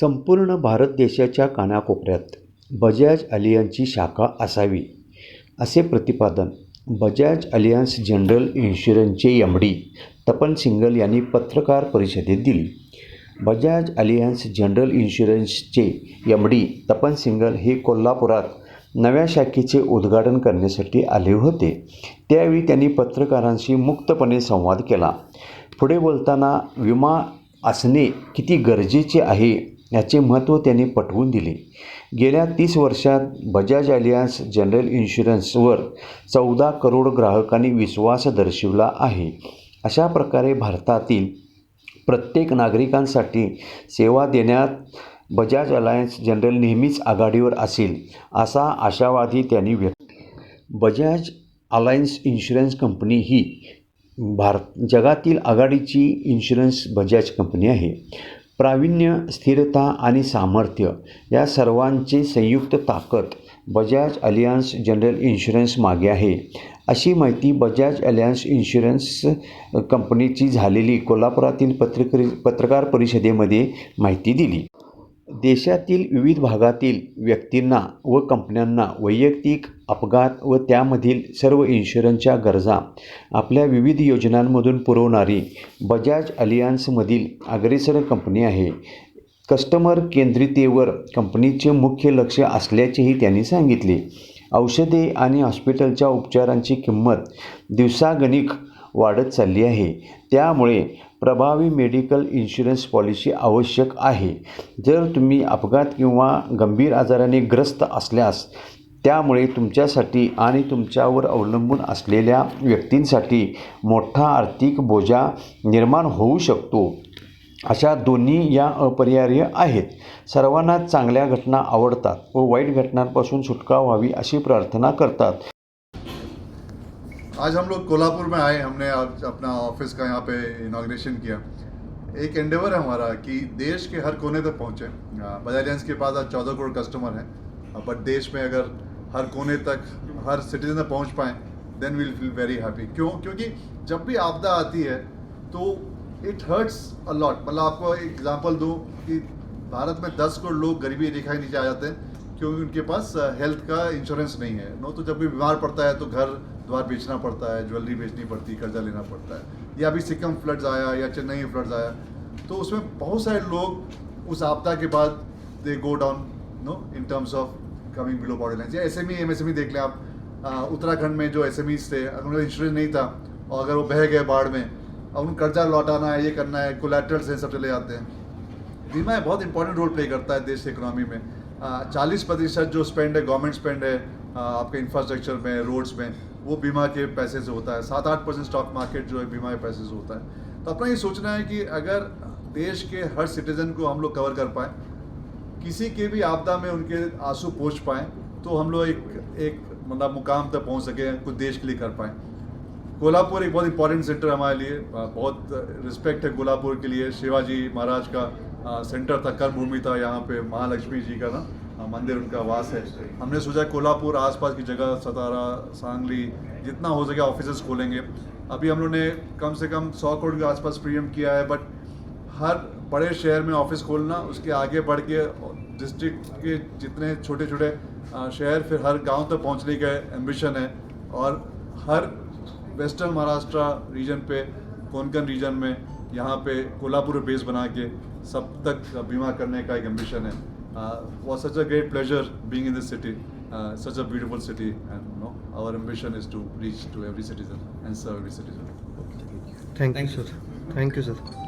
संपूर्ण भारत देशाच्या कानाकोपऱ्यात बजाज अलियन्सची शाखा असावी असे प्रतिपादन बजाज अलियन्स जनरल इन्शुरन्सचे एम डी तपन सिंगल यांनी पत्रकार परिषदेत दिली. बजाज अलियन्स जनरल इन्शुरन्सचे एम डी तपन सिंगल हे कोल्हापुरात नव्या शाखेचे उद्घाटन करण्यासाठी आले होते. त्यावेळी त्यांनी पत्रकारांशी मुक्तपणे संवाद केला. पुढे बोलताना विमा असणे किती गरजेचे आहे? याचे महत्त्व त्यांनी पटवून दिले. गेल्या तीस वर्षात बजाज अलियान्स जनरल इन्शुरन्सवर चौदा करोड ग्राहकांनी विश्वास दर्शविला आहे. अशा प्रकारे भारतातील प्रत्येक नागरिकांसाठी सेवा देण्यात बजाज अलायन्स जनरल नेहमीच आघाडीवर असेल असा आशावादी त्यांनी व्यक्त बजाज अलायन्स इन्शुरन्स कंपनी ही भारत जगातील आघाडीची इन्शुरन्स बजाज कंपनी आहे. प्रावीण्य स्थिरता आणि सामर्थ्य या सर्वांची संयुक्त ताकद बजाज अलियन्स जनरल इन्शुरन्स मागे आहे. अशी माहिती बजाज अलियान्स इन्शुरन्स कंपनीची झालेली कोल्हापुरातील पत्रकरी पत्रकार परिषदेमध्ये माहिती दिली. देशातील विविध भागातील व्यक्तींना व कंपन्यांना वैयक्तिक अपघात व त्यामधील सर्व इन्शुरन्सच्या गरजा आपल्या विविध योजनांमधून पुरवणारी बजाज अलियान्समधील अग्रेसर कंपनी आहे. कस्टमर केंद्रितेवर कंपनीचे मुख्य लक्ष असल्याचेही त्यांनी सांगितले. औषधे आणि हॉस्पिटलच्या उपचारांची किंमत दिवसागणिक वाढत चालली आहे. त्यामुळे प्रभावी मेडिकल इन्शुरन्स पॉलिसी आवश्यक आहे. जर तुम्ही अपघात किंवा गंभीर आजाराने ग्रस्त असल्यास त्यामुळे तुमच्यासाठी आणि तुमच्यावर अवलंबून असलेल्या व्यक्तींसाठी मोठा आर्थिक बोजा निर्माण होऊ शकतो. अशा दोन्ही या अपरिहार्य आहेत. सर्वांना चांगल्या घटना आवडतात व वाईट घटनांपासून सुटका व्हावी अशी प्रार्थना करतात. आज हम लोग कोल्हापुर में आए हमने आज अपना ऑफिस का यहाँ पे इनाग्रेशन किया। एक एंडेवर है हमारा कि देश के हर कोने तक पहुँचे। बजाज के पास आज चौदह करोड़ कस्टमर हैं। बट देश में अगर हर कोने तक, हर सिटीजन तक पहुँच पाएँ then will feel very happy क्यों? क्योंकि जब भी आपदा आती है तो इट हर्ट्स अलॉट मतलब आपको एक एग्जांपल दूँ कि भारत में दस करोड़ लोग गरीबी रेखा के नीचे आ जाते हैं, क्योंकि उनके पास हेल्थ का इंश्योरेंस नहीं है। नो तो जब भी बीमार पड़ता है तो घर द्वार बेचना पड़ता है ज्वेलरी बेचनी पड़ती है कर्जा लेना पड़ता है, या अभी सिक्किम फ्लड्स आया, या चेन्नई में फ्लड्स आया तो उसमें बहुत सारे लोग उस आपदा के बाद they go down no in terms of coming below border line या एस एम ई देख लें आप। उत्तराखंड में जो एस थे अगर उनका इंश्योरेंस नहीं था, और अगर वो बह गए बाढ़ में, अब उनको कर्जा लौटाना है, ये करना है कोलेट्रल्स हैं, सब चले जाते हैं। बीमा बहुत इंपॉर्टेंट रोल प्ले करता है देश की इकोनॉमी में। चालीस प्रतिशत जो स्पेंड है गवर्नमेंट स्पेंड है आपके इंफ्रास्ट्रक्चर में रोड्स में, वो बीमा के पैसे से होता है। सात आठ परसेंट स्टॉक मार्केट जो है, बीमा के पैसे से होता है। तो अपना ये सोचना है कि अगर देश के हर सिटीजन को हम लोग कवर कर पाएँ किसी के भी आपदा में उनके आँसू पहुँच पाएँ तो हम लोग एक एक मतलब मुकाम तक पहुँच सकें, कुछ देश के लिए कर पाएँ। कोल्हापुर एक बहुत इंपॉर्टेंट सेंटर हमारे लिए। बहुत रिस्पेक्ट है कोल्हापुर के लिए। शिवाजी महाराज का सेंटर था कर्म भूमि था यहाँ पे, महालक्ष्मी जी का ना मंदिर उनका वास है। हमने सोचा कोल्हापुर आसपास की जगह, सतारा, सांगली, जितना हो सके ऑफ़िस खोलेंगे। अभी हम लोग ने कम से कम सौ करोड़ के आसपास प्रीमियम किया है बट हर बड़े शहर में ऑफ़िस खोलना उसके आगे बढ़ के डिस्ट्रिक्ट के जितने छोटे छोटे शहर फिर हर गाँव तक पहुँचने का एम्बिशन है और हर वेस्टर्न महाराष्ट्र रीजन पे कोंकण रीजन में यहाँ पे कोल्हापुर बेस बना के सब तक बीमा करने का एक एम्बिशन है। was such a great pleasure being in this city, uh, such a beautiful city, and you know, our ambition is to reach to every citizen and serve every citizen. Thank you sir thank you sir